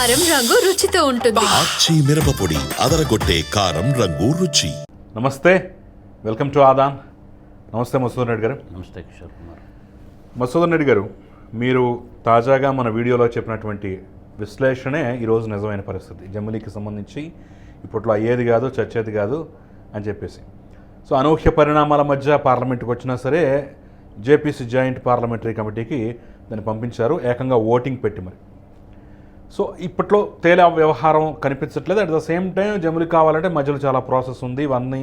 కారం రంగు రుచితో ఉంటుంది. మిరపపొడి అదరగొట్టే కారం రంగు రుచి. నమస్తే. Welcome to Aadan. నమస్తే మసూదన్ రెడ్డి గారు. నమస్తే కిషోర్ కుమార్. మసూదన్ రెడ్డి గారు మీరు తాజాగా మన వీడియోలో చెప్పినటువంటి విశ్లేషణే ఈరోజు నిజమైన పరిస్థితి. జమిలీకి సంబంధించి ఇప్పట్లో అయ్యేది కాదు చచ్చేది కాదు అని చెప్పేసి. సో అనూహ్య పరిణామాల మధ్య పార్లమెంట్కి వచ్చినా సరే జేపీసీ జాయింట్ పార్లమెంటరీ కమిటీకి దాన్ని పంపించారు. ఏకంగా ఓటింగ్ పెట్టి మరి. సో ఇప్పట్లో తేలే వ్యవహారం కనిపించట్లేదు. అట్ ద సేమ్ టైం జమిలి కావాలంటే మధ్యలో చాలా ప్రాసెస్ ఉంది. ఇవన్నీ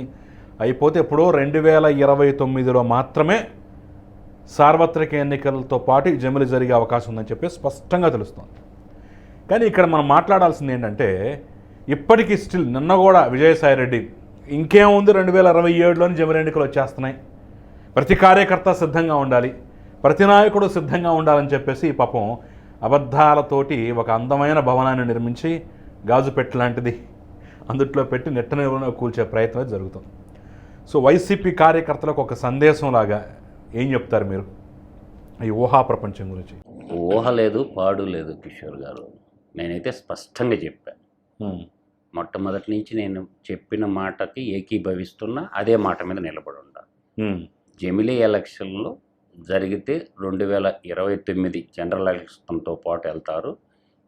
అయిపోతే ఎప్పుడో రెండు వేల ఇరవై తొమ్మిదిలో మాత్రమే సార్వత్రిక ఎన్నికలతో పాటు జమిలి జరిగే అవకాశం ఉందని చెప్పి స్పష్టంగా తెలుస్తుంది. కానీ ఇక్కడ మనం మాట్లాడాల్సింది ఏంటంటే ఇప్పటికీ స్టిల్ నిన్న కూడా విజయసాయిరెడ్డి ఇంకేముంది? రెండు వేల ఇరవై ఏడులోని జమిలి ఎన్నికలు వచ్చేస్తున్నాయి. ప్రతి కార్యకర్త సిద్ధంగా ఉండాలి. ప్రతి నాయకుడు సిద్ధంగా ఉండాలని చెప్పేసి పాపం అబద్ధాలతోటి ఒక అందమైన భవనాన్ని నిర్మించి గాజు పెట్టు లాంటిది. అందుట్లో పెట్టి నెట్టనిలో కూల్చే ప్రయత్నం జరుగుతుంది. సో వైసీపీ కార్యకర్తలకు ఒక సందేశం లాగా ఏం చెప్తారు మీరు? ఈ ఊహా ప్రపంచం గురించి. ఊహ లేదు పాడు లేదు కిషోర్ గారు. నేనైతే స్పష్టంగా చెప్పాను. మొట్టమొదటి నుంచి నేను చెప్పిన మాటకి ఏకీభవిస్తున్నా అదే మాట మీద నిలబడి ఉంటాను హ్మ్. జమిలీ ఎలక్షన్లు జరిగితే రెండు వేల ఇరవై తొమ్మిది జనరల్ ఎలక్షన్తో పాటు వెళ్తారు.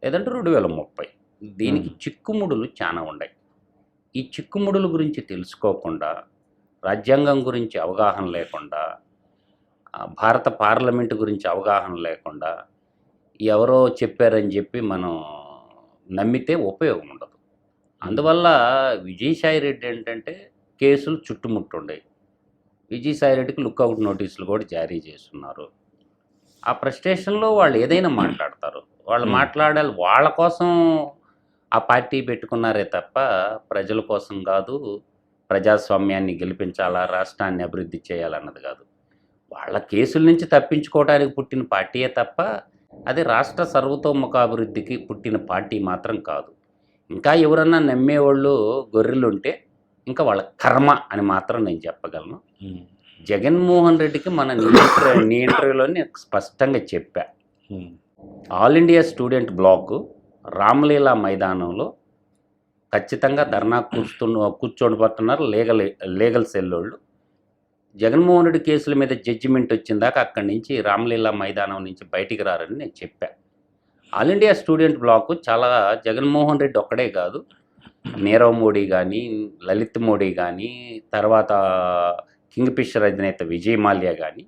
లేదంటే రెండు వేల ముప్పై. దీనికి చిక్కుముడులు చాలా ఉన్నాయి. ఈ చిక్కుముడుల గురించి తెలుసుకోకుండా రాజ్యాంగం గురించి అవగాహన లేకుండా భారత పార్లమెంటు గురించి అవగాహన లేకుండా ఎవరో చెప్పారని చెప్పి మనం నమ్మితే ఉపయోగం ఉండదు. అందువల్ల విజయసాయి రెడ్డి ఏంటంటే కేసులు చుట్టుముట్టుండయి విజయసాయి రెడ్డికి లుక్అవుట్ నోటీసులు కూడా జారీ చేస్తున్నారు. ఆ ప్రస్టేషన్లో వాళ్ళు ఏదైనా మాట్లాడతారు. వాళ్ళు. మాట్లాడాలి. వాళ్ళ కోసం ఆ పార్టీ పెట్టుకున్నారే తప్ప ప్రజల కోసం కాదు ప్రజాస్వామ్యాన్ని గెలిపించాలా రాష్ట్రాన్ని అభివృద్ధి చేయాలన్నది కాదు. వాళ్ళ కేసుల నుంచి తప్పించుకోవడానికి పుట్టిన పార్టీయే తప్ప అది రాష్ట్ర సర్వతోముఖాభివృద్ధికి పుట్టిన పార్టీ మాత్రం కాదు. ఇంకా ఎవరన్నా నమ్మేవాళ్ళు గొర్రెలు ఉంటే ఇంకా వాళ్ళ కర్మ అని మాత్రం నేను చెప్పగలను. జగన్మోహన్ రెడ్డికి మన నీ ఇంటర్- నీ ఇంటర్వ్యూలోనే స్పష్టంగా చెప్పా. All India student block Ramlila మైదానంలో ఖచ్చితంగా ధర్నా కూర్చున్న కూర్చోడిపోతున్నారు లీగల్ లీగల్ సెల్లోళ్ళు. జగన్మోహన్ రెడ్డి కేసుల మీద జడ్జిమెంట్ వచ్చిందాక అక్కడి నుంచి రామలీలా మైదానం నుంచి బయటికి రారని నేను చెప్పా. ఆల్ ఇండియా స్టూడెంట్ బ్లాక్ చాలా జగన్మోహన్ రెడ్డి ఒక్కడే కాదు. నీరవ్ మోడీ కానీ లలిత్ మోడీ కానీ తర్వాత కింగ్ ఫిషర్ అధినేత విజయ్ మాల్యా కానీ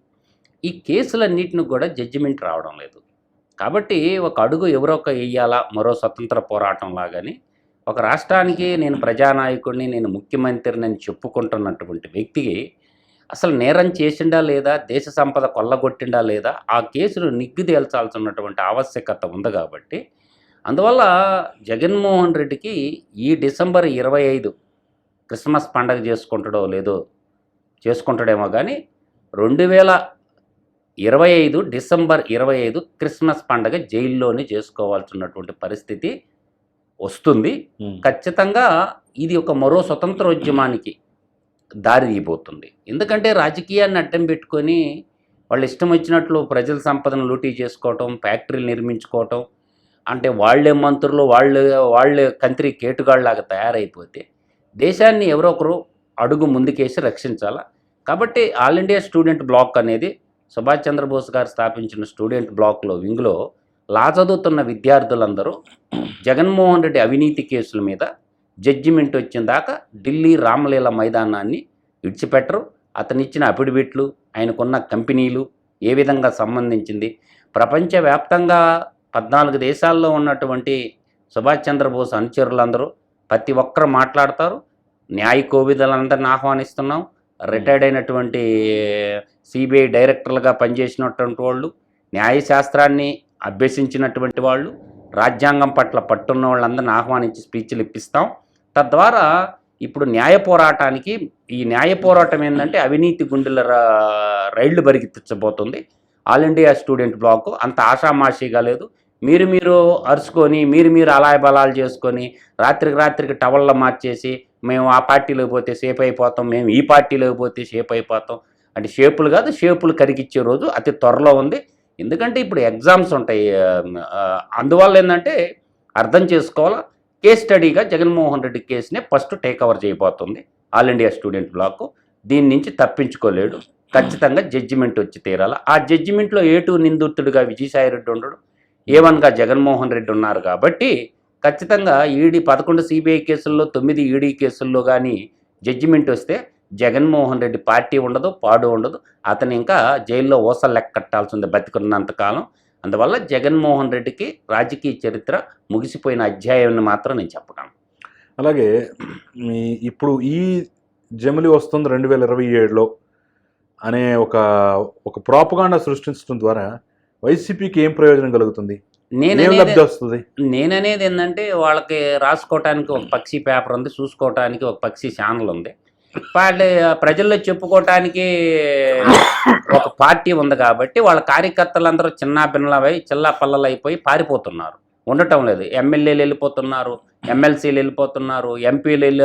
ఈ కేసులన్నింటిని కూడా జడ్జిమెంట్ రావడం లేదు. కాబట్టి ఒక అడుగు ఎవరో ఒక వేయాలా మరో స్వతంత్ర పోరాటం లాగాని ఒక రాష్ట్రానికి నేను ప్రజానాయకుడిని నేను ముఖ్యమంత్రిని అని చెప్పుకుంటున్నటువంటి వ్యక్తికి అసలు నేరం చేసిండా లేదా దేశ సంపద కొల్లగొట్టిండా లేదా ఆ కేసును నిగ్గు తేల్చాల్సినటువంటి ఆవశ్యకత ఉంది కాబట్టి అందువల్ల జగన్మోహన్ రెడ్డికి ఈ డిసెంబర్ ఇరవై ఐదు క్రిస్మస్ పండగ చేసుకుంటాడో లేదో చేసుకుంటాడేమో కానీ రెండు వేల ఇరవై ఐదు డిసెంబర్ ఇరవై ఐదు క్రిస్మస్ పండగ జైల్లోనే చేసుకోవాల్సినటువంటి పరిస్థితి వస్తుంది. ఖచ్చితంగా ఇది ఒక మరో స్వతంత్రోద్యమానికి దారి తీయబోతుంది ఎందుకంటే రాజకీయాన్ని అడ్డం పెట్టుకొని వాళ్ళు ఇష్టం వచ్చినట్లు ప్రజల సంపదను లూటీ చేసుకోవటం ఫ్యాక్టరీలు నిర్మించుకోవటం అంటే వాళ్ళే మంత్రులు వాళ్ళే వాళ్ళే కంత్రి కేటుగాళ్ళలాగా తయారైపోతే దేశాన్ని ఎవరో ఒకరు అడుగు ముందుకేసి రక్షించాలా? కాబట్టి ఆల్ ఇండియా స్టూడెంట్ బ్లాక్ అనేది సుభాష్ చంద్రబోస్ గారు స్థాపించిన స్టూడెంట్ బ్లాక్లో వింగ్లో లా చదువుతున్న విద్యార్థులందరూ జగన్మోహన్ రెడ్డి అవినీతి కేసుల మీద జడ్జిమెంట్ వచ్చిన దాకా ఢిల్లీ రామలీల మైదానాన్ని విడిచిపెట్టరు. అతనిచ్చిన అఫిడవిట్లు ఆయనకున్న కంపెనీలు ఏ విధంగా సంబంధించింది? ప్రపంచవ్యాప్తంగా పద్నాలుగు దేశాల్లో ఉన్నటువంటి సుభాష్ చంద్రబోస్ అనుచరులందరూ ప్రతి ఒక్కరు మాట్లాడతారు. న్యాయ కోవిదలందరిని ఆహ్వానిస్తున్నాం. రిటైర్డ్ అయినటువంటి సిబిఐ డైరెక్టర్లుగా పనిచేసినటువంటి వాళ్ళు న్యాయశాస్త్రాన్ని అభ్యసించినటువంటి వాళ్ళు రాజ్యాంగం పట్ల పట్టున్న వాళ్ళందరిని ఆహ్వానించి స్పీచ్లు ఇప్పిస్తాం. తద్వారా ఇప్పుడు న్యాయ పోరాటానికి ఈ న్యాయ పోరాటం ఏంటంటే అవినీతి గుండెల రా- రైళ్ళు బరిగిచ్చబోతుంది ఆల్ ఇండియా స్టూడెంట్ బ్లాక్ అంత ఆషామాషిగా లేదు. మీరు మీరు అరుచుకొని మీరు మీరు అలాయబలాలు చేసుకొని రాత్రికి రాత్రికి టవల్లో మార్చేసి మేము ఆ పార్టీలోకి పోతే సేఫ్ అయిపోతాం మేము ఈ పార్టీలోకి పోతే సేఫ్ అయిపోతాం. అంటే షేపులు కాదు షేపులు కరిగిచ్చే రోజు అతి త్వరలో ఉంది. ఎందుకంటే ఇప్పుడు ఎగ్జామ్స్ ఉంటాయి అందువల్ల ఏంటంటే అర్థం చేసుకోవాలా? కేస్ స్టడీగా జగన్మోహన్ రెడ్డి కేసునే ఫస్ట్ టేక్ ఓవర్ చేయబోతుంది. ఆల్ ఇండియా స్టూడెంట్ బ్లాక్ దీని నుంచి తప్పించుకోలేడు. ఖచ్చితంగా జడ్జిమెంట్ వచ్చి తీరాల? ఆ జడ్జిమెంట్లో ఏ టూ నిందితుడిగా విజయసాయి రెడ్డి ఉండడు. ఏ వన్గా జగన్మోహన్ రెడ్డి ఉన్నారు కాబట్టి ఖచ్చితంగా ఈడీ పదకొండు సిబిఐ కేసుల్లో తొమ్మిది ఈడీ కేసుల్లో కానీ జడ్జిమెంట్ వస్తే జగన్మోహన్ రెడ్డి పార్టీ ఉండదు పాడు ఉండదు. అతను ఇంకా జైల్లో ఓసలు లెక్క కట్టాల్సింది బతికున్నంతకాలం అందువల్ల జగన్మోహన్ రెడ్డికి రాజకీయ చరిత్ర ముగిసిపోయిన అధ్యాయాన్ని మాత్రం నేను చెప్పగలను. అలాగే మీ ఇప్పుడు ఈ జమిలి వస్తుంది రెండు వేల ఇరవై ఏడులో అనే ఒక ఒక ప్రాపగాండా సృష్టించడం ద్వారా వైసీపీకి ఏం ప్రయోజనం కలుగుతుంది? వస్తుంది. నేననేది ఏంటంటే వాళ్ళకి రాసుకోవటానికి ఒక పక్షి పేపర్ ఉంది చూసుకోవటానికి ఒక పక్షి ఛానల్ ఉంది. వాళ్ళ ప్రజల్లో చెప్పుకోవటానికి ఒక పార్టీ ఉంది కాబట్టి వాళ్ళ కార్యకర్తలందరూ చిన్న భిన్నలవై చిల్లా పల్లలు అయిపోయి పారిపోతున్నారు. ఉండటం లేదు. ఎమ్మెల్యేలు వెళ్ళిపోతున్నారు ఎమ్మెల్సీలు వెళ్ళిపోతున్నారు ఎంపీలు వెళ్ళి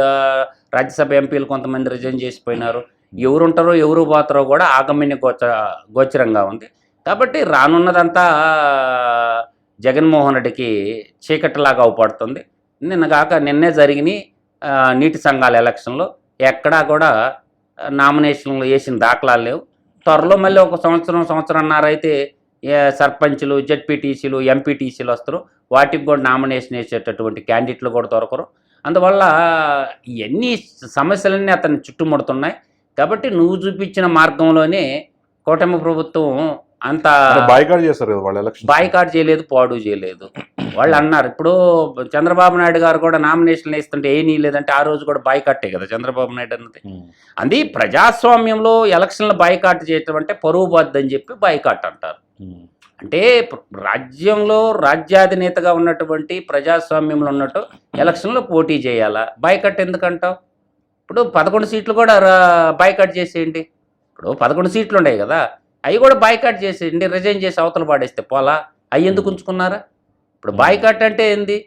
రాజ్యసభ ఎంపీలు కొంతమంది రిజైన్ చేసిపోయినారు. ఎవరు ఉంటారో ఎవరు పోతారో కూడా ఆగమ్య గోచ గోచరంగా ఉంది. కాబట్టి రానున్నదంతా జగన్మోహన్ రెడ్డికి చీకటిలాగా అవుపడుతుంది. నిన్నగాక నిన్నే జరిగిన నీటి సంఘాల ఎలక్షన్లో ఎక్కడా కూడా నామినేషన్లు వేసిన దాఖలాలు లేవు. త్వరలో మళ్ళీ ఒక సంవత్సరం సంవత్సరంన్నర అయితే ఏ సర్పంచ్లు జెడ్పీటీసీలు ఎంపీటీసీలు వస్తారు. వాటికి కూడా నామినేషన్ వేసేటటువంటి క్యాండిడేట్లు కూడా దొరకరు. అందువల్ల ఇవన్నీ సమస్యలన్నీ అతన్ని చుట్టుముడుతున్నాయి. కాబట్టి నువ్వు చూపించిన మార్గంలోనే కూటమి ప్రభుత్వం అంత బాయ్కాట్ చేస్తారు కదా వాళ్ళు ఎలక్షన్ బాయ్కాట్ చేయలేదు పాడు చేయలేదు. వాళ్ళు అన్నారు. ఇప్పుడు చంద్రబాబు నాయుడు గారు కూడా నామినేషన్లు వేస్తుంటే ఏ లేదంటే ఆ రోజు కూడా బాయ్కాట్టే కదా చంద్రబాబు నాయుడు అన్నది. అది ప్రజాస్వామ్యంలో ఎలక్షన్లు బాయ్కాట్ చేయటం అంటే పరువు బాధ్యత అని చెప్పి బాయ్కాట్ అంటారు. అంటే రాజ్యంలో రాజ్యాధినేతగా ఉన్నటువంటి ప్రజాస్వామ్యంలో ఉన్నట్టు ఎలక్షన్లో పోటీ చేయాలా? బాయ్కట్ ఎందుకంటావు? ఇప్పుడు పదకొండు సీట్లు కూడా బాయ్కట్ చేసేయండి. ఇప్పుడు పదకొండు సీట్లు ఉన్నాయి కదా. అవి కూడా బాయ్కాట్ చేసేయండి రిజైన్ చేసి అవతల పాడేస్తే పోలా? అవి ఎందుకు ఉంచుకున్నారా? ఇప్పుడు బాయ్కాట్ అంటే ఏంది?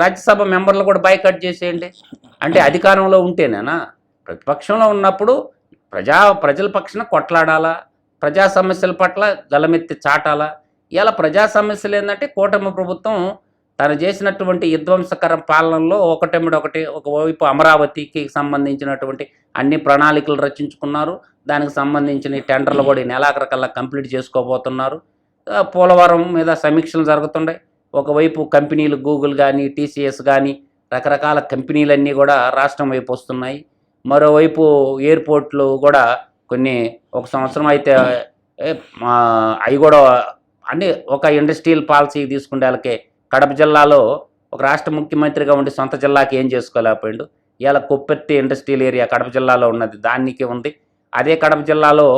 రాజ్యసభ మెంబర్లు కూడా బాయ్కాట్ చేసేయండి. అంటే అధికారంలో ఉంటేనేనా? ప్రతిపక్షంలో ఉన్నప్పుడు ప్రజా ప్రజల పక్షాన కొట్లాడాలా? ప్రజా సమస్యల పట్ల గలమెత్తి చాటాలా? ఇలా ప్రజా సమస్యలు ఏంటంటే కూటమి ప్రభుత్వం తను చేసినటువంటి విధ్వంసకర పాలనలో ఒకటెమిడి ఒకటి ఒకవైపు అమరావతికి సంబంధించినటువంటి అన్ని ప్రణాళికలు రచించుకున్నారు. దానికి సంబంధించిన టెండర్లు కూడా నెలాఖరికల్లా కంప్లీట్ చేసుకోబోతున్నారు. పోలవరం మీద సమీక్షలు జరుగుతున్నాయి. ఒకవైపు కంపెనీలు గూగుల్ కానీ టీసీఎస్ కానీ రకరకాల కంపెనీలన్నీ కూడా రాష్ట్రం వైపు వస్తున్నాయి. మరోవైపు ఎయిర్పోర్ట్లు కూడా కొన్ని ఒక సంవత్సరం అయితే అవి కూడా అన్ని ఒక ఇండస్ట్రియల్ పాలసీ తీసుకుంటే వాళ్ళకి కడప జిల్లాలో ఒక రాష్ట్ర ముఖ్యమంత్రిగా ఉండి సొంత జిల్లాకి ఏం చేసుకోలేకపోయిండు. ఇవాళ కొప్పెత్తి ఇండస్ట్రియల్ ఏరియా కడప జిల్లాలో ఉన్నది దానికి ఉంది. అదే కడప జిల్లాలో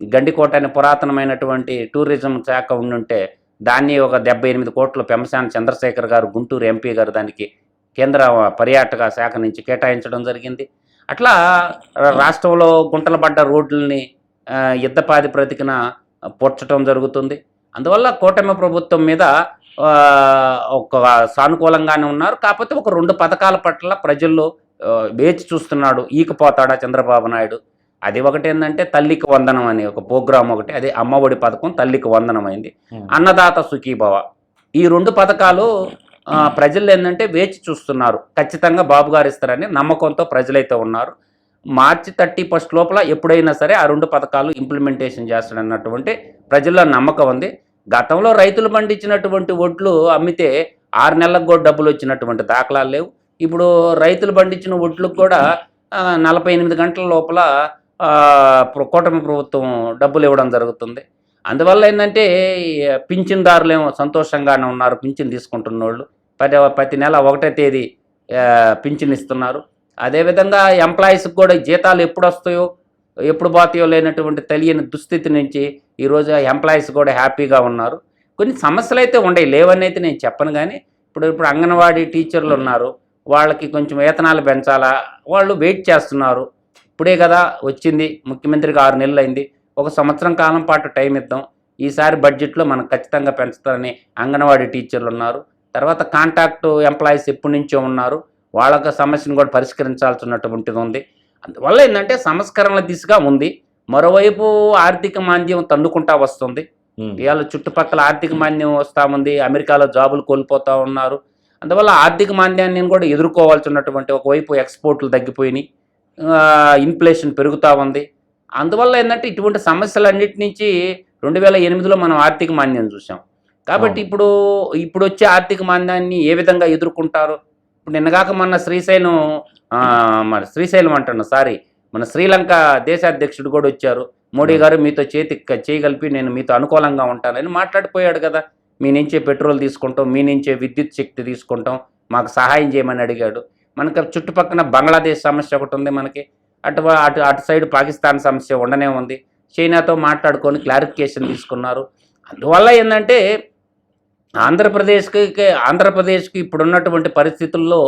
గండికోట అనే పురాతనమైనటువంటి టూరిజం శాఖ ఉండుంటే దాన్ని ఒక డెబ్బై ఎనిమిది కోట్లు పెంసాని చంద్రశేఖర్ గారు గుంటూరు ఎంపీ గారు దానికి కేంద్ర పర్యాటక శాఖ నుంచి కేటాయించడం జరిగింది. అట్లా రాష్ట్రంలో గుంటలు పడ్డ రోడ్లని యుద్ధపాది ప్రతికిన పొడ్చడం జరుగుతుంది. అందువల్ల కూటమి ప్రభుత్వం మీద ఒక సానుకూలంగానే ఉన్నారు. కాకపోతే ఒక రెండు పథకాల పట్ల ప్రజల్లో వేచి చూస్తున్నాడు. ఈకపోతాడా చంద్రబాబు నాయుడు? అది ఒకటి ఏంటంటే తల్లికి వందనం అనే ఒక ప్రోగ్రాం ఒకటి. అదే అమ్మఒడి పథకం తల్లికి వందనం అయింది. అన్నదాత సుఖీభవ. ఈ రెండు పథకాలు ప్రజలు ఏంటంటే వేచి చూస్తున్నారు. ఖచ్చితంగా బాబు గారు ఇస్తారని నమ్మకంతో ప్రజలైతే ఉన్నారు. మార్చి థర్టీ ఫస్ట్ లోపల ఎప్పుడైనా సరే ఆ రెండు పథకాలు ఇంప్లిమెంటేషన్ చేస్తాడన్నటువంటి ప్రజల్లో నమ్మకం ఉంది. గతంలో రైతులు పండించినటువంటి ఒడ్లు అమ్మితే ఆరు నెలలకు కూడా డబ్బులు వచ్చినటువంటి దాఖలాలు లేవు. ఇప్పుడు రైతులు పండించిన ఒడ్లకు కూడా నలభై ఎనిమిది గంటల లోపల కూటమి ప్రభుత్వం డబ్బులు ఇవ్వడం జరుగుతుంది. అందువల్ల ఏంటంటే ఈ పింఛన్దారులు ఏమో సంతోషంగానే ఉన్నారు పింఛన్ తీసుకుంటున్న వాళ్ళు ప్రతి ప్రతి నెల ఒకటో తేదీ పింఛన్ ఇస్తున్నారు. అదేవిధంగా ఎంప్లాయీస్కి కూడా జీతాలు ఎప్పుడు వస్తాయో ఎప్పుడు పోతాయో లేనటువంటి తెలియని దుస్థితి నుంచి ఈరోజు ఎంప్లాయీస్ కూడా హ్యాపీగా ఉన్నారు. కొన్ని సమస్యలు అయితే ఉండవు లేవని అయితే నేను చెప్పను కానీ ఇప్పుడు ఇప్పుడు అంగన్వాడీ టీచర్లు ఉన్నారు. వాళ్ళకి కొంచెం వేతనాలు పెంచాలా? వాళ్ళు వెయిట్ చేస్తున్నారు. ఇప్పుడే కదా వచ్చింది ముఖ్యమంత్రికి ఆరు నెలలు అయింది. ఒక సంవత్సరం కాలం పాటు టైం ఇద్దాం. ఈసారి బడ్జెట్లో మనం ఖచ్చితంగా పెంచుతారని అంగన్వాడీ టీచర్లు ఉన్నారు. తర్వాత కాంటాక్ట్ ఎంప్లాయీస్ ఎప్పటి నుంచో ఉన్నారు. వాళ్ళ సమస్యను కూడా పరిష్కరించాల్సినటువంటిది ఉంది. అందువల్ల ఏంటంటే సంస్కరణల దిశగా ఉంది. మరోవైపు ఆర్థిక మాంద్యం తన్నుకుంటా వస్తుంది. ఇవాళ చుట్టుపక్కల ఆర్థిక మాంద్యం వస్తూ ఉంది అమెరికాలో జాబులు కోల్పోతూ ఉన్నారు. అందువల్ల ఆర్థిక మాంద్యాన్ని కూడా ఎదుర్కోవాల్సి ఉన్నటువంటి ఒకవైపు ఎక్స్పోర్ట్లు తగ్గిపోయినాయి ఇన్ఫ్లేషన్ పెరుగుతూ ఉంది. అందువల్ల ఏంటంటే ఇటువంటి సమస్యలన్నిటి నుంచి రెండు వేల ఎనిమిదిలో మనం ఆర్థిక మాంద్యం చూసాం కాబట్టి. ఇప్పుడు ఇప్పుడు వచ్చే ఆర్థిక మాంద్యాన్ని ఏ విధంగా ఎదుర్కొంటారు? ఇప్పుడు నిన్నగాక మొన్న శ్రీశైలం మన శ్రీశైలం అంటున్నా సారీ మన శ్రీలంక దేశాధ్యక్షుడు కూడా వచ్చారు. మోడీ గారు మీతో చేతి చేయగలిపి నేను మీతో అనుకూలంగా ఉంటానని మాట్లాడిపోయాడు కదా. మీ నుంచే పెట్రోల్ తీసుకుంటాం మీ నుంచే విద్యుత్ శక్తి తీసుకుంటాం మాకు సహాయం చేయమని అడిగాడు. మనకి చుట్టుపక్కల బంగ్లాదేశ్ సమస్య ఒకటి ఉంది మనకి. అటు అటు అటు సైడ్ పాకిస్తాన్ సమస్య ఉండనే ఉంది. చైనాతో మాట్లాడుకొని క్లారిఫికేషన్ తీసుకున్నారు. అందువల్ల ఏంటంటే ఆంధ్రప్రదేశ్కి ఆంధ్రప్రదేశ్కి ఇప్పుడు ఉన్నటువంటి పరిస్థితుల్లో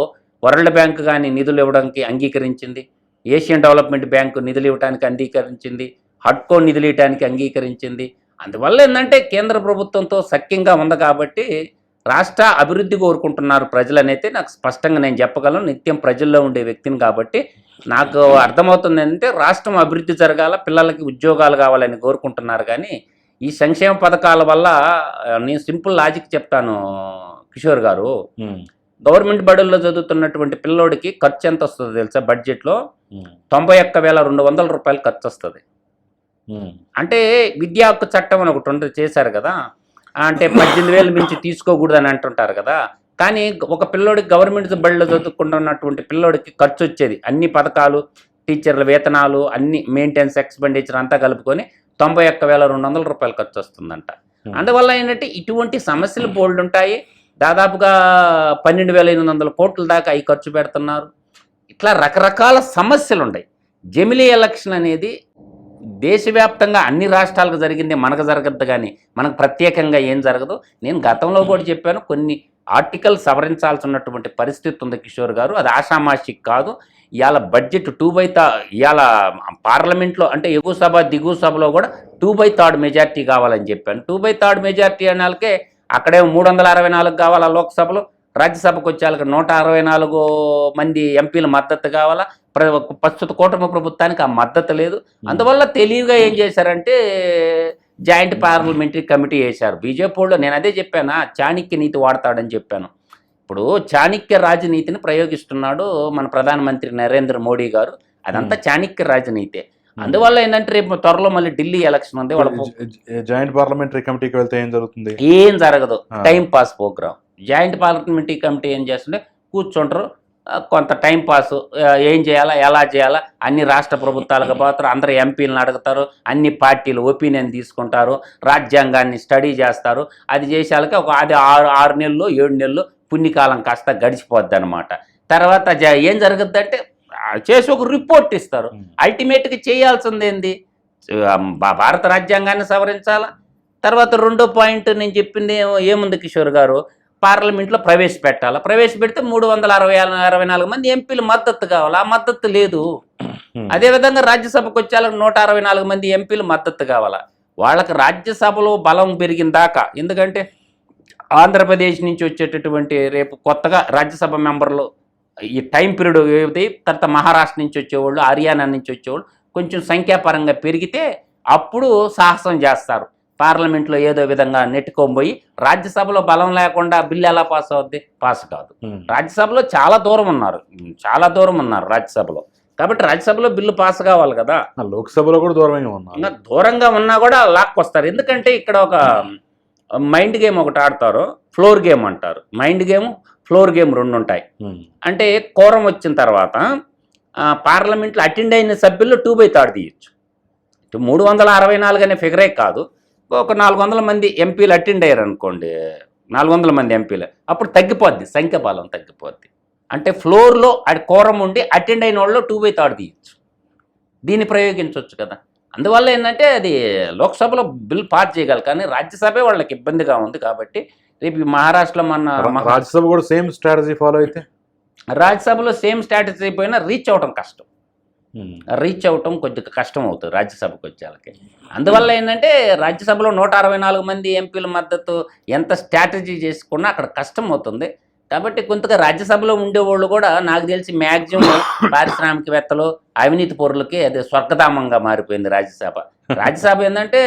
వరల్డ్ బ్యాంక్ కానీ నిధులు ఇవ్వడానికి అంగీకరించింది. ఏషియన్ డెవలప్మెంట్ బ్యాంకు నిధులు ఇవ్వడానికి అంగీకరించింది హడ్కో నిధులు ఇవ్వడానికి అంగీకరించింది. అందువల్ల ఏంటంటే కేంద్ర ప్రభుత్వంతో సఖ్యంగా ఉంది కాబట్టి రాష్ట్ర అభివృద్ధి కోరుకుంటున్నారు ప్రజలనైతే నాకు స్పష్టంగా నేను చెప్పగలను. నిత్యం ప్రజల్లో ఉండే వ్యక్తిని కాబట్టి నాకు అర్థమవుతుంది ఏంటంటే రాష్ట్రం అభివృద్ధి జరగాల పిల్లలకి ఉద్యోగాలు కావాలని కోరుకుంటున్నారు కానీ ఈ సంక్షేమ పథకాల వల్ల నేను సింపుల్ లాజిక్ చెప్తాను కిషోర్ గారు. గవర్నమెంట్ బడుల్లో చదువుతున్నటువంటి పిల్లోడికి ఖర్చు ఎంత వస్తుందో తెలుసా బడ్జెట్లో. తొంభై ఒక్క వేల రెండు వందల రూపాయలు ఖర్చు వస్తుంది. అంటే విద్యా హక్కు చట్టం అని ఒకటి ఉంటుంది చేశారు కదా అంటే పద్దెనిమిది వేలు మించి తీసుకోకూడదని అంటుంటారు కదా కానీ ఒక పిల్లోడికి గవర్నమెంట్ బడిలో చదువుకుంటున్నటువంటి పిల్లోడికి ఖర్చు వచ్చేది అన్ని పథకాలు టీచర్ల వేతనాలు అన్ని మెయింటెనెన్స్ ఎక్స్పెండిచర్ అంతా కలుపుకొని తొంభై ఒక్క వేల రెండు వందల రూపాయలు ఖర్చు వస్తుందంట. అందువల్ల ఏంటంటే ఇటువంటి సమస్యలు బోల్డ్ ఉంటాయి దాదాపుగా పన్నెండు వేల ఎనిమిది వందల కోట్ల దాకా అవి ఖర్చు పెడుతున్నారు. ఇట్లా రకరకాల సమస్యలు ఉన్నాయి జమిలీ ఎలక్షన్ అనేది దేశవ్యాప్తంగా అన్ని రాష్ట్రాలకు జరిగింది మనకు జరగద్దు కానీ మనకు ప్రత్యేకంగా ఏం జరగదు. నేను గతంలో కూడా చెప్పాను కొన్ని ఆర్టికల్ సవరించాల్సి ఉన్నటువంటి పరిస్థితి ఉంది కిషోర్ గారు. అది ఆషామాషి కాదు. ఇవాళ బడ్జెట్ టూ బై తా ఇవాళ పార్లమెంట్లో అంటే ఎగువ సభ దిగువ సభలో కూడా టూ బై థర్డ్ మెజార్టీ కావాలని చెప్పాను. టూ బై థర్డ్ మెజార్టీ అనాలకే అక్కడే మూడు వందల అరవై నాలుగు కావాలా లోక్సభలో? రాజ్యసభకు వచ్చేళ్ళకి నూట అరవై నాలుగు మంది ఎంపీల మద్దతు కావాలా? ప్ర ప్రస్తుత కూటమి ప్రభుత్వానికి ఆ మద్దతు లేదు. అందువల్ల తెలివిగా ఏం చేశారంటే జాయింట్ పార్లమెంటరీ కమిటీ వేశారు. బీజేపీ వాళ్ళు నేను అదే చెప్పానా? చాణక్య నీతి వాడతాడని చెప్పాను. ఇప్పుడు చాణక్య రాజనీతిని ప్రయోగిస్తున్నాడు మన ప్రధానమంత్రి నరేంద్ర మోడీ గారు. అదంతా చాణక్య రాజనీతే. అందువల్ల ఏంటంటే రేపు త్వరలో మళ్ళీ ఢిల్లీ ఎలక్షన్ ఉంది వాళ్ళ జాయింట్ పార్లమెంటరీ కమిటీకి వెళ్తే ఏం జరుగుతుంది? ఏం జరగదు. Time pass program joint parliamentary committee ఏం చేస్తుంటే కూర్చుంటారు. కొంత టైం పాస్ ఏం చేయాలా ఎలా చేయాలా అన్ని రాష్ట్ర ప్రభుత్వాలకు పోతారు. అందరు ఎంపీలను అడుగుతారు. అన్ని పార్టీలు ఒపీనియన్ తీసుకుంటారు. రాజ్యాంగాన్ని స్టడీ చేస్తారు. అది చేసేళ్ళకి ఒక అది ఆరు ఆరు నెలలు ఏడు నెలలు పుణ్యకాలం కాస్త గడిచిపోద్ది అనమాట తర్వాత జ- ఏం జరుగుద్దంటే చేసి ఒక రిపోర్ట్ ఇస్తారు. అల్టిమేట్గా చేయాల్సింది ఏంది భారత రాజ్యాంగాన్ని సవరించాలా? తర్వాత రెండో పాయింట్ నేను చెప్పింది ఏమో- ఏముంది కిషోర్ గారు? పార్లమెంట్లో ప్రవేశపెట్టాలా? ప్రవేశపెడితే మూడు వందల అరవై అరవై నాలుగు మంది ఎంపీలు మద్దతు కావాలి? ఆ మద్దతు లేదు. అదేవిధంగా రాజ్యసభకు వచ్చేళ్ళకి నూట అరవై నాలుగు మంది ఎంపీలు మద్దతు కావాలా? వాళ్ళకి రాజ్యసభలో బలం పెరిగిన దాకా ఎందుకంటే ఆంధ్రప్రదేశ్ నుంచి వచ్చేటటువంటి రేపు కొత్తగా రాజ్యసభ మెంబర్లు ఈ టైం పీరియడ్ ఏది తర్వాత మహారాష్ట్ర నుంచి వచ్చేవాళ్ళు హర్యానా నుంచి వచ్చేవాళ్ళు కొంచెం సంఖ్యాపరంగా పెరిగితే అప్పుడు సాహసం చేస్తారు. పార్లమెంట్లో ఏదో విధంగా నెట్టుకోబోయి రాజ్యసభలో బలం లేకుండా బిల్లు ఎలా పాస్ అవుద్ది? పాస్ కాదు. రాజ్యసభలో చాలా దూరం ఉన్నారు. చాలా దూరం ఉన్నారు రాజ్యసభలో. కాబట్టి రాజ్యసభలో బిల్లు పాస్ కావాలి కదా. లోక్సభలో కూడా దూరంగా ఉన్నారు. దూరంగా ఉన్నా కూడా లాక్కొస్తారు. ఎందుకంటే ఇక్కడ ఒక మైండ్ గేమ్ ఒకటి ఆడతారు. ఫ్లోర్ గేమ్ అంటారు. మైండ్ గేమ్ ఫ్లోర్ గేమ్ రెండు ఉంటాయి. అంటే కోరం వచ్చిన తర్వాత పార్లమెంట్లో అటెండ్ అయిన సభ్యులు టూ బై థర్డ్ తీయచ్చు. మూడు వందల అరవై నాలుగు అనే ఫిగరే కాదు. ఒక నాలుగు వందల మంది ఎంపీలు అటెండ్ అయ్యారు అనుకోండి. నాలుగు వందల మంది ఎంపీలు. అప్పుడు తగ్గిపోద్ది సంఖ్యాబలం తగ్గిపోద్ది. అంటే ఫ్లోర్లో అది కోరం ఉండి అటెండ్ అయిన వాళ్ళు టూ బై థర్డ్ తీయచ్చు. దీన్ని ప్రయోగించవచ్చు కదా. అందువల్ల ఏంటంటే అది లోక్సభలో బిల్ పాస్ చేయగలరు. కానీ రాజ్యసభే వాళ్ళకి ఇబ్బందిగా ఉంది కాబట్టి రేపు మహారాష్ట్రలో మన రాజ్యసభ కూడా సేమ్ స్ట్రాటజీ ఫాలో అయితే? రాజ్యసభలో సేమ్ స్టాటస్ అయిపోయినా రీచ్ అవడం కష్టం. రీచ్ అవటం కొద్దిగా కష్టం అవుతుంది రాజ్యసభకు వచ్చేళ్ళకి. అందువల్ల ఏంటంటే రాజ్యసభలో నూట అరవై నాలుగు మంది ఎంపీల మద్దతు ఎంత స్ట్రాటజీ చేసుకున్నా అక్కడ కష్టం అవుతుంది. కాబట్టి కొంతగా రాజ్యసభలో ఉండేవాళ్ళు కూడా నాకు తెలిసి మ్యాక్సిమం పారిశ్రామికవేత్తలు అవినీతి పౌరులకి అది స్వర్గధామంగా మారిపోయింది రాజ్యసభ. రాజ్యసభ ఏంటంటే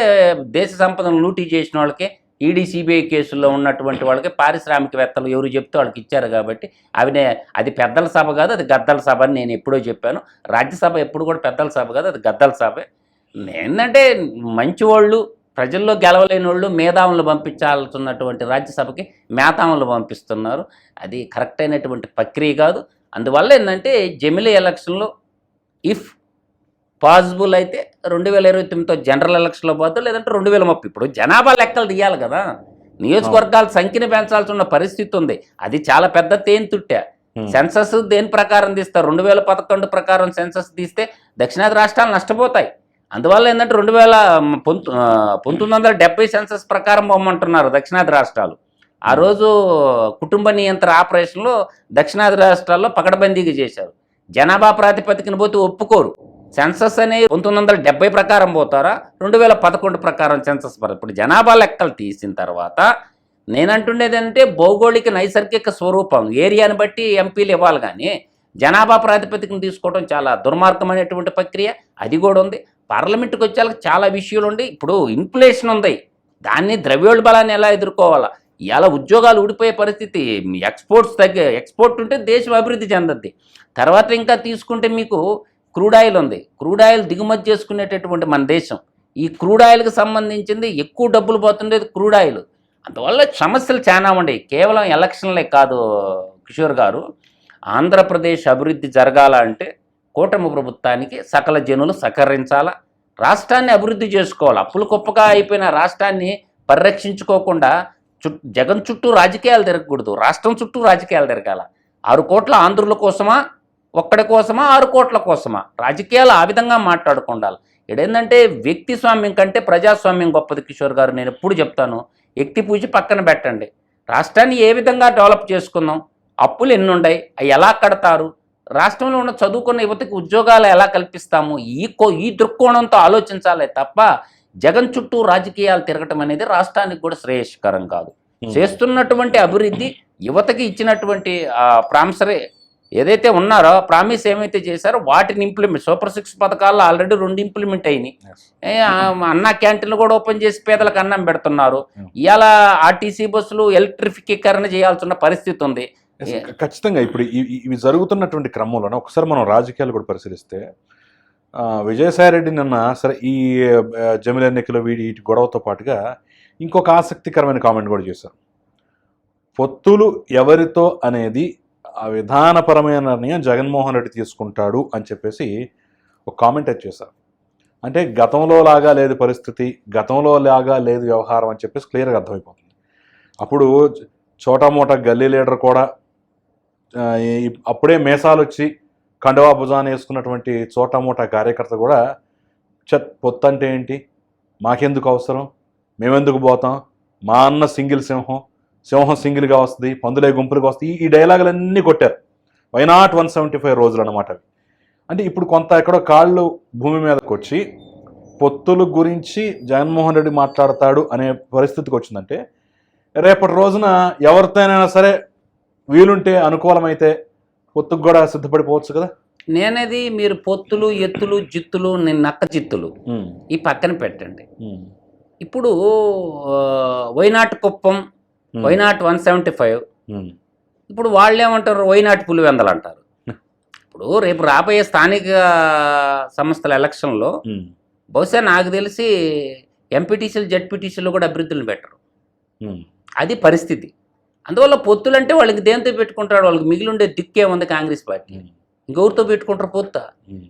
దేశ సంపదను లూటీ చేసిన వాళ్ళకి ఈడీ సిబిఐ కేసుల్లో ఉన్నటువంటి వాళ్ళకి పారిశ్రామికవేత్తలు ఎవరు చెప్తే వాళ్ళకి ఇచ్చారు కాబట్టి అవినే అది పెద్దల సభ కాదు అది గద్దల సభ అని నేను ఎప్పుడో చెప్పాను. రాజ్యసభ ఎప్పుడు కూడా పెద్దల సభ కాదు అది గద్దల సభే. ఏంటంటే మంచి వాళ్ళు ప్రజల్లో గెలవలేని వాళ్ళు మేధావులు పంపించాల్సినటువంటి రాజ్యసభకి మేధావులు పంపిస్తున్నారు. అది కరెక్ట్ అయినటువంటి ప్రక్రియ కాదు. అందువల్ల ఏంటంటే జమిలీ ఎలక్షన్లో ఇఫ్ పాసిబుల్ అయితే రెండు వేల ఇరవై తొమ్మిదితో జనరల్ ఎలక్షన్లో పోతే లేదంటే రెండు వేల ముప్పై. ఇప్పుడు జనాభా లెక్కలు తీయాలి కదా. నియోజకవర్గాల సంఖ్యను పెంచాల్సి ఉన్న పరిస్థితి ఉంది. అది చాలా పెద్ద తేనెతుట్టా Hmm. సెన్సస్ దేని ప్రకారం తీస్తారు? రెండు వేల పదకొండు ప్రకారం సెన్సస్ తీస్తే దక్షిణాది రాష్ట్రాలు నష్టపోతాయి. అందువల్ల ఏంటంటే రెండు వేల పంతొమ్మిది వందల డెబ్బై సెన్సస్ ప్రకారం పొమ్మంటున్నారు దక్షిణాది రాష్ట్రాలు. ఆ రోజు కుటుంబ నియంత్రణ ఆపరేషన్లో దక్షిణాది రాష్ట్రాల్లో పకడ్బందీగా చేశారు. జనాభా ప్రాతిపదికన పోతే ఒప్పుకోరు. సెన్సస్ అనేది పంతొమ్మిది వందల డెబ్బై ప్రకారం పోతారా? రెండు వేల పదకొండు ప్రకారం సెన్సస్ పర- ఇప్పుడు జనాభా లెక్కలు తీసిన తర్వాత నేనంటుండేది అంటే భౌగోళిక నైసర్గిక స్వరూపం ఏరియాని బట్టి ఎంపీలు ఇవ్వాలి కానీ జనాభా ప్రాతిపదికను తీసుకోవడం చాలా దుర్మార్గమైనటువంటి ప్రక్రియ. అది కూడా ఉంది. పార్లమెంట్కి వచ్చేళ్ళకి చాలా విషయాలు ఉండి ఇప్పుడు ఇన్ఫ్లేషన్ ఉంది. దాన్ని ద్రవ్యోల్బలాన్ని ఎలా ఎదుర్కోవాలా? ఇలా ఉద్యోగాలు ఊడిపోయే పరిస్థితి. ఎక్స్పోర్ట్స్ తగ్గే ఎక్స్పోర్ట్ ఉంటే దేశం అభివృద్ధి చెందద్ది. తర్వాత ఇంకా తీసుకుంటే మీకు క్రూడ్ ఆయిల్ ఉంది. క్రూడ్ ఆయిల్ దిగుమతి చేసుకునేటటువంటి మన దేశం. ఈ క్రూడ్ ఆయిల్కి సంబంధించింది ఎక్కువ డబ్బులు పోతుండేది క్రూడ్ ఆయిల్ అందువల్ల సమస్యలు చాలా ఉన్నాయి కేవలం ఎలక్షన్లే కాదు కిషోర్ గారు. ఆంధ్రప్రదేశ్ అభివృద్ధి జరగాల అంటే కూటమి ప్రభుత్వానికి సకల జనులు సహకరించాలా? రాష్ట్రాన్ని అభివృద్ధి చేసుకోవాలి? అప్పులు కుప్పగా అయిపోయిన రాష్ట్రాన్ని పరిరక్షించుకోకుండా చుట్టూ జగన్ చుట్టూ రాజకీయాలు తిరగకూడదు. రాష్ట్రం చుట్టూ రాజకీయాలు తిరగాల. ఆరు కోట్ల ఆంధ్రుల కోసమా? ఒక్కడి కోసమా ఆరు కోట్ల కోసమా? రాజకీయాలు ఆ విధంగా మాట్లాడుకుండాలి. ఇదేంటంటే వ్యక్తి స్వామ్యం కంటే ప్రజాస్వామ్యం గొప్పది కిషోర్ గారు. నేను ఎప్పుడు చెప్తాను వ్యక్తి పూజ పక్కన పెట్టండి. రాష్ట్రాన్ని ఏ విధంగా డెవలప్ చేసుకుందాం? అప్పులు ఎన్ని ఉన్నాయి అవి ఎలా కడతారు? రాష్ట్రంలో ఉన్న చదువుకున్న యువతకి ఉద్యోగాలు ఎలా కల్పిస్తాము? ఈ కో ఈ దృక్కోణంతో ఆలోచించాలే తప్ప జగన్ చుట్టూ రాజకీయాలు తిరగటం అనేది రాష్ట్రానికి కూడా శ్రేయస్కరం కాదు. చేస్తున్నటువంటి అభివృద్ధి యువతకి ఇచ్చినటువంటి ప్రామిసరీ ఏదైతే ఉన్నారో ప్రామిస్ ఏమైతే చేశారో వాటిని ఇంప్లిమెంట్ సూపర్ సిక్స్ పథకాల్లో ఆల్రెడీ రెండు ఇంప్లిమెంట్ అయినాయి. అన్న క్యాంటీన్లు కూడా ఓపెన్ చేసి పేదలకు అన్నం పెడుతున్నారు. Hmm. ఇవాళ ఆర్టీసీ బస్సులు ఎలక్ట్రిఫికీకరణ చేయాల్సిన పరిస్థితి ఉంది. ఖచ్చితంగా ఇప్పుడు ఇవి జరుగుతున్నటువంటి క్రమంలోనే ఒకసారి మనం రాజకీయాలు కూడా పరిశీలిస్తే విజయసాయి రెడ్డి నిన్న సరే ఈ జమిలి ఎన్నికల వీడి గొడవతో పాటుగా ఇంకొక ఆసక్తికరమైన కామెంట్ కూడా చేశారు. పొత్తులు ఎవరితో అనేది ఆ విధానపరమైన నిర్ణయం జగన్మోహన్ రెడ్డి తీసుకుంటాడు అని చెప్పేసి ఒక కామెంట్ చేశారు. అంటే గతంలో లాగా లేదు పరిస్థితి గతంలో లాగా లేదు వ్యవహారం అని చెప్పేసి క్లియర్గా అర్థమైపోతుంది. అప్పుడు చోటామోటా గల్లీ లీడర్ కూడా అప్పుడే మేసాలు వచ్చి కండవా భుజాన్ని వేసుకున్నటువంటి చోటామోటా కార్యకర్త కూడా చెత్ పొత్తు అంటే ఏంటి? మాకెందుకు అవసరం? మేమెందుకు పోతాం? మా అన్న సింగిల్ సింహం సింహం సింగిల్గా వస్తుంది పందులే గుంపులుగా వస్తాయి ఈ- డైలాగులన్నీ కొట్టారు. వైనాట్ వన్ సెవెంటీ ఫైవ్ రోజులు అనమాట అవి. అంటే ఇప్పుడు కొంత ఎక్కడో కాళ్ళు భూమి మీదకి వచ్చి పొత్తుల గురించి జగన్మోహన్ రెడ్డి మాట్లాడతాడు అనే పరిస్థితికి వచ్చిందంటే రేపటి రోజున ఎవరితోనైనా సరే వీలుంటే అనుకూలమైతే పొత్తుకు కూడా సిద్ధపడిపోవచ్చు కదా? నేనది మీరు పొత్తులు ఎత్తులు జిత్తులు నేను నక్క జిత్తులు ఈ పక్కన పెట్టండి. ఇప్పుడు why not Kuppam why not one seventy five ఇప్పుడు వాళ్ళు ఏమంటారు వైనాట్ పులివెందలు అంటారు ఇప్పుడు రేపు రాబోయే స్థానిక సంస్థల ఎలక్షన్లో బహుశా నాకు తెలిసి ఎంపీటీసీలు జడ్పీటీసీలు కూడా అభివృద్ధులు పెట్టరు. అది పరిస్థితి. అందువల్ల పొత్తులు అంటే వాళ్ళకి దేంతో పెట్టుకుంటాడు? వాళ్ళకి మిగిలి ఉండే దిక్కే ఉంది కాంగ్రెస్ పార్టీ ఇంకెవరితో పెట్టుకుంటారు పొత్త?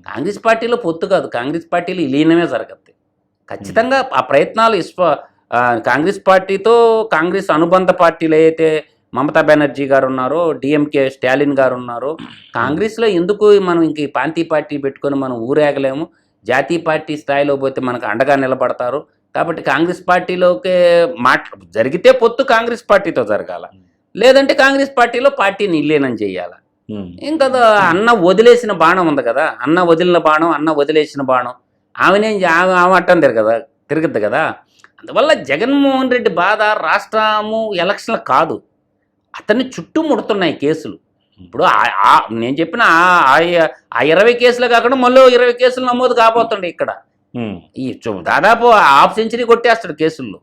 కాంగ్రెస్ పార్టీలో పొత్తు కాదు. కాంగ్రెస్ పార్టీలో విలీనమే జరగద్ది ఖచ్చితంగా ఆ ప్రయత్నాలు ఇష్ప ఆ, కాంగ్రెస్ పార్టీతో కాంగ్రెస్ అనుబంధ పార్టీలు అయితే మమతా బెనర్జీ గారు ఉన్నారో డిఎంకే స్టాలిన్ గారు ఉన్నారో కాంగ్రెస్లో ఎందుకు మనం ఇంక ప్రాంతీయ పార్టీ పెట్టుకొని మనం ఊరేగలేము? జాతీయ పార్టీ స్థాయిలో పోతే మనకు అండగా నిలబడతారు. కాబట్టి కాంగ్రెస్ పార్టీలోకి మాట్లా జరిగితే పొత్తు కాంగ్రెస్ పార్టీతో జరగాల. లేదంటే కాంగ్రెస్ పార్టీలో పార్టీని విలీనం చేయాలి. ఇంకా అన్న వదిలేసిన బాణం ఉంది కదా. అన్న వదిలిన బాణం అన్న వదిలేసిన బాణం. ఆమెనేం ఆమె ఆమె అట్టం తిరగదా తిరగద్దు కదా. అందువల్ల జగన్మోహన్ రెడ్డి బాధ రాష్ట్రము ఎలక్షన్లు కాదు. అతన్ని చుట్టుముడుతున్నాయి కేసులు. ఇప్పుడు నేను చెప్పిన ఆ- ఇరవై కేసులు కాకుండా మళ్ళీ ఇరవై కేసులు నమోదు కాబోతుండే ఇక్కడ. ఈ దాదాపు హాఫ్ సెంచరీ కొట్టేస్తాడు కేసుల్లో.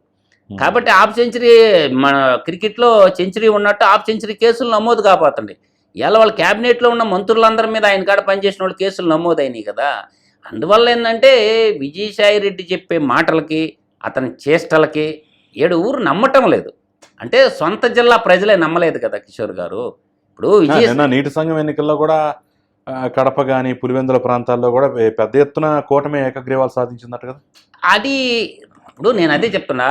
కాబట్టి హాఫ్ సెంచరీ మన క్రికెట్లో సెంచరీ ఉన్నట్టు హాఫ్ సెంచరీ కేసులు నమోదు కాబోతుంది ఇలా వాళ్ళ క్యాబినెట్లో ఉన్న మంత్రులందరి మీద ఆయన కాడ పనిచేసిన వాళ్ళు కేసులు నమోదైనాయి కదా. అందువల్ల ఏంటంటే విజయసాయి రెడ్డి చెప్పే మాటలకి అతని చేష్టలకి ఏడు ఊరు నమ్మటం లేదు. అంటే సొంత జిల్లా ప్రజలే నమ్మలేదు కదా కిషోర్ గారు. ఇప్పుడు విజయ నీటి సంఘం ఎన్నికల్లో కూడా కడప కానీ పులివెందుల ప్రాంతాల్లో కూడా పెద్ద ఎత్తున కూటమి ఏకగ్రీవాలు సాధించిందట కదా. అది ఇప్పుడు నేను అదే చెప్తున్నా.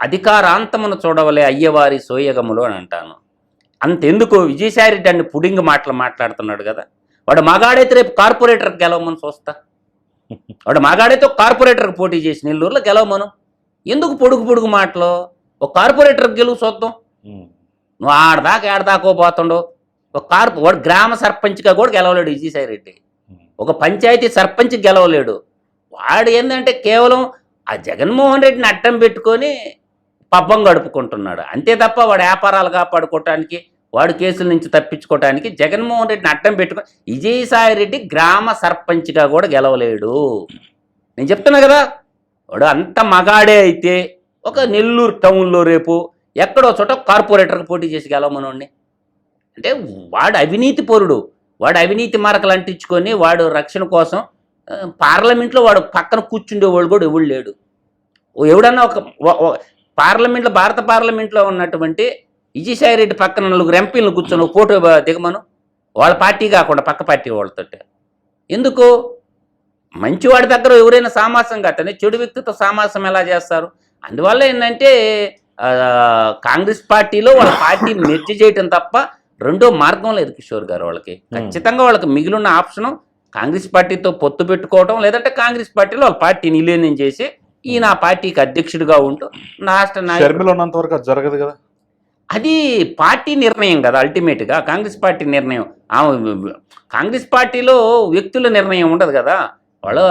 అధికారాంతమును చూడవలే అయ్యవారి సోయగములు అని అంటాను. అంతెందుకు? విజయసాయి రెడ్డి అన్ని పుడింగ్ మాటలు మాట్లాడుతున్నాడు కదా. వాడు మగాడైతే రేపు కార్పొరేటర్కి గెలవమని చూస్తా. వాడు మగాడైతే ఒక కార్పొరేటర్కి పోటీ చేసి నెల్లూరులో గెలవమను ఎందుకు పొడుగు పొడుగు మాటలు? ఒక కార్పొరేటర్కి గెలువు చూద్దాం. నువ్వు ఆడదాకా ఆడదాకో పోతుండవు. ఒక కార్పొ వాడు గ్రామ సర్పంచ్గా కూడా గెలవలేడు విజయసాయి రెడ్డి. ఒక పంచాయతీ సర్పంచ్ గెలవలేడు. వాడు ఏంటంటే కేవలం ఆ జగన్మోహన్ రెడ్డిని అడ్డం పెట్టుకొని పబ్బం గడుపుకుంటున్నాడు. అంతే తప్ప వాడు వ్యాపారాలు కాపాడుకోవటానికి వాడు కేసుల నుంచి తప్పించుకోవటానికి జగన్మోహన్ రెడ్డిని అడ్డం పెట్టుకుని విజయసాయి రెడ్డి గ్రామ సర్పంచ్గా కూడా గెలవలేడు. నేను చెప్తున్నా కదా వాడు అంత మగాడే అయితే ఒక నెల్లూరు టౌన్లో రేపు ఎక్కడో చోట కార్పొరేటర్కి పోటీ చేసి గెలవమనోడిని. అంటే వాడు అవినీతి పరుడు. వాడు అవినీతి మరకలు అంటించుకొని వాడు రక్షణ కోసం పార్లమెంట్లో వాడు పక్కన కూర్చుండేవాడు కూడా ఎవడు లేడు. ఎవడన్నా ఒక పార్లమెంట్లో భారత పార్లమెంట్లో ఉన్నటువంటి విజయసాయి రెడ్డి పక్కన నలుగురు ఎంపీలను కూర్చొని ఫోటో దిగమను. వాళ్ళ పార్టీ కాకుండా పక్క పార్టీ వాళ్ళతో ఎందుకు? మంచివాడి దగ్గర ఎవరైనా సామాసం కట్టని చెడు వ్యక్తితో సామాసం ఎలా చేస్తారు? అందువల్ల ఏంటంటే ఆ, కాంగ్రెస్ పార్టీలో వాళ్ళ పార్టీ మెర్జి చేయటం తప్ప రెండో మార్గం లేదు కిషోర్ గారు వాళ్ళకి. ఖచ్చితంగా వాళ్ళకి మిగిలిన ఆప్షన్ కాంగ్రెస్ పార్టీతో పొత్తు పెట్టుకోవడం లేదంటే కాంగ్రెస్ పార్టీలో వాళ్ళ పార్టీని విలీనం చేసి ఈయన ఆ పార్టీకి అధ్యక్షుడిగా ఉంటూ రాష్ట్ర నాయకుడు షర్మిల ఉన్నంత వరకు జరగదు కదా. అది పార్టీ నిర్ణయం కదా అల్టిమేట్గా కాంగ్రెస్ పార్టీ నిర్ణయం. కాంగ్రెస్ పార్టీలో వ్యక్తుల నిర్ణయం ఉండదు కదా. వాళ్ళు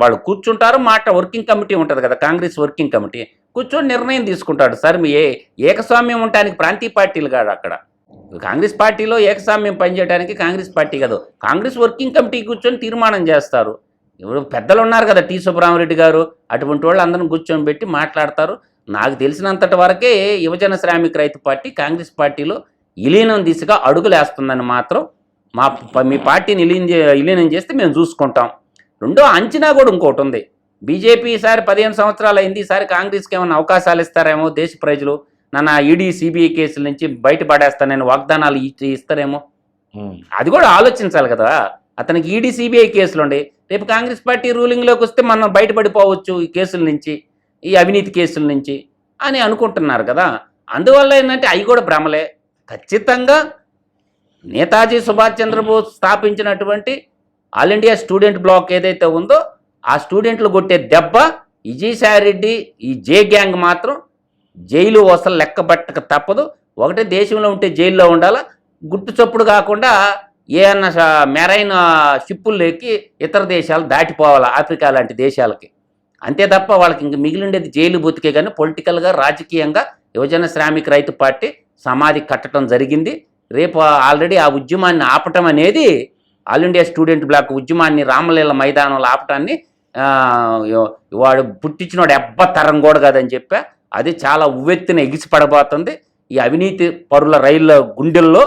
వాళ్ళు కూర్చుంటారు మాట వర్కింగ్ కమిటీ ఉంటుంది కదా కాంగ్రెస్ వర్కింగ్ కమిటీ కూర్చొని నిర్ణయం తీసుకుంటాడు. సార్ మీ ఏ ఏకస్వామ్యం ఉండటానికి ప్రాంతీయ పార్టీలు కాదు అక్కడ. కాంగ్రెస్ పార్టీలో ఏకస్వామ్యం పనిచేయడానికి కాంగ్రెస్ పార్టీ కాదు. కాంగ్రెస్ వర్కింగ్ కమిటీ కూర్చొని తీర్మానం చేస్తారు. ఇప్పుడు పెద్దలు ఉన్నారు కదా టీ సుబ్రహ్మరెడ్డి గారు. అటువంటి వాళ్ళు అందరం కూర్చొని పెట్టి మాట్లాడతారు. నాకు తెలిసినంతటి వరకే యువజన శ్రామిక రైతు పార్టీ కాంగ్రెస్ పార్టీలో విలీనం దిశగా అడుగులేస్తుందని మాత్రం మా మీ పార్టీని విలీనం విలీనం చేస్తే మేము చూసుకుంటాం. రెండో అంచనా కూడా ఇంకోటి ఉంది. బీజేపీ ఈసారి పదిహేను సంవత్సరాలు అయింది. ఈసారి కాంగ్రెస్కి ఏమైనా అవకాశాలు ఇస్తారేమో దేశ ప్రజలు. నన్ను ఈడీ సిబిఐ కేసుల నుంచి బయటపడేస్తానని వాగ్దానాలు ఇస్తారేమో. అది కూడా ఆలోచించాలి కదా. అతనికి ఈడీ సిబిఐ కేసులు ఉండే రేపు కాంగ్రెస్ పార్టీ రూలింగ్లోకి వస్తే మనం బయటపడిపోవచ్చు ఈ కేసుల నుంచి. ఈ అవినీతి కేసుల నుంచి అని అనుకుంటున్నారు కదా. అందువల్ల ఏంటంటే అవి కూడా భ్రమలే. ఖచ్చితంగా నేతాజీ సుభాష్ చంద్రబోస్ స్థాపించినటువంటి ఆల్ ఇండియా స్టూడెంట్ బ్లాక్ ఏదైతే ఉందో ఆ స్టూడెంట్లు కొట్టే దెబ్బ విజయసాయి రెడ్డి ఈ జే గ్యాంగ్ మాత్రం జైలు అసలు లెక్కబట్టక తప్పదు. ఒకటే దేశంలో ఉంటే జైల్లో ఉండాలా. గుట్టు చప్పుడు కాకుండా ఏమన్నా మెరైన ష- మెరైన్ షిప్పులు ఎక్కి ఇతర దేశాలు దాటిపోవాలి. ఆఫ్రికా లాంటి దేశాలకి. అంతే తప్ప వాళ్ళకి ఇంక మిగిలిండేది జైలు బతికే కానీ పొలిటికల్గా రాజకీయంగా యువజన శ్రామిక రైతు పార్టీ సమాధి కట్టడం జరిగింది. రేపు ఆల్రెడీ ఆ ఉద్యమాన్ని ఆపటం అనేది ఆల్ ఇండియా స్టూడెంట్ బ్లాక్ ఉద్యమాన్ని రామలీల మైదానంలో ఆపటాన్ని వాడు పుట్టించినోడు ఎబ్బ తరం కూడా కాదని చెప్పా. అది చాలా ఉవ్వెత్తిన ఎగిసిపడబోతుంది. ఈ అవినీతి పరుల రైళ్ళ గుండెల్లో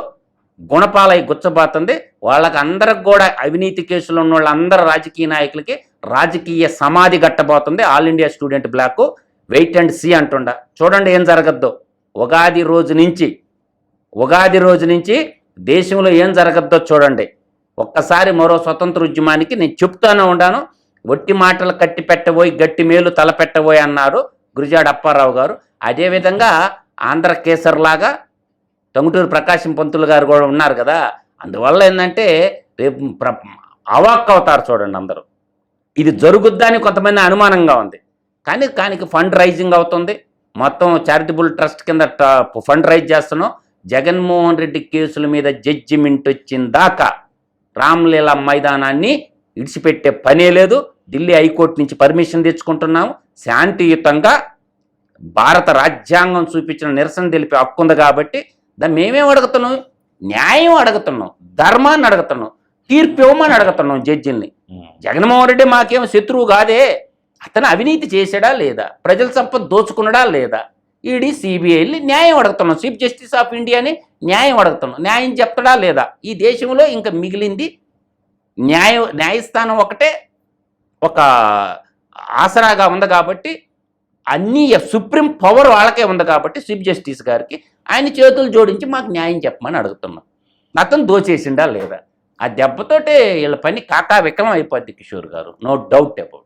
గుణపాలై గుచ్చబోతుంది వాళ్ళకి అందరికి కూడా అవినీతి కేసులు ఉన్న వాళ్ళందరూ రాజకీయ నాయకులకి రాజకీయ సమాధి కట్టబోతుంది. All India student block wait and see అంటుండ. చూడండి ఏం జరగద్దు. ఉగాది రోజు నుంచి ఉగాది రోజు నుంచి దేశంలో ఏం జరగద్దో చూడండి. ఒక్కసారి మరో స్వతంత్ర ఉద్యమానికి నేను చెప్తానే ఉన్నాను. ఒట్టి మాటలు కట్టి పెట్టబోయి గట్టి మేలు తలపెట్టబోయి అన్నారు గురిజాడ అప్పారావు గారు. అదేవిధంగా ఆంధ్ర కేసర్ లాగా టంగుటూరు ప్రకాశం పంతులు గారు కూడా ఉన్నారు కదా. అందువల్ల ఏంటంటే రేపు ప్ర అవాక్ అవుతారు చూడండి అందరూ. ఇది జరుగుద్దా అని కొంతమంది అనుమానంగా ఉంది. కానీ దానికి ఫండ్ రైజింగ్ అవుతుంది. మొత్తం చారిటబుల్ ట్రస్ట్ కింద ట- ఫండ్ రైజ్ చేస్తున్నాం. జగన్మోహన్ రెడ్డి కేసుల మీద జడ్జిమెంట్ వచ్చిన దాకా రామ్లీలా మైదానాన్ని ఇడిచిపెట్టే పనే లేదు. ఢిల్లీ హైకోర్టు నుంచి పర్మిషన్ తెచ్చుకుంటున్నాము. శాంతియుతంగా భారత రాజ్యాంగం చూపించిన నిరసన తెలిపే హక్కు ఉంది కాబట్టి దాన్ని మేమేం అడుగుతున్నాం? న్యాయం అడుగుతున్నాం. ధర్మాన్ని అడుగుతున్నాం. తీర్పు ఇవ్వమని అడుగుతున్నాం జడ్జిల్ని. జగన్మోహన్ రెడ్డి మాకేం శత్రువు కాదే? అతను అవినీతి చేశాడా లేదా? ప్రజల సంపద దోచుకున్నాడా లేదా? ఈడీ సిబిఐని న్యాయం అడుగుతున్నాం. చీఫ్ జస్టిస్ ఆఫ్ ఇండియాని న్యాయం అడుగుతున్నాం. న్యాయం చెప్తాడా లేదా? ఈ దేశంలో ఇంకా మిగిలింది న్యాయ న్యాయస్థానం ఒకటే ఒక ఆసరాగా ఉంది కాబట్టి అన్ని సుప్రీం పవర్ వాళ్ళకే ఉంది కాబట్టి చీఫ్ జస్టిస్ గారికి ఆయన చేతులు జోడించి మాకు న్యాయం చెప్పమని అడుగుతున్నాం. అతను దోచేసిండా లేదా? ఆ దెబ్బతోటే వీళ్ళ పని కాకా విక్రమం అయిపోద్ది కిషోర్ గారు. No doubt about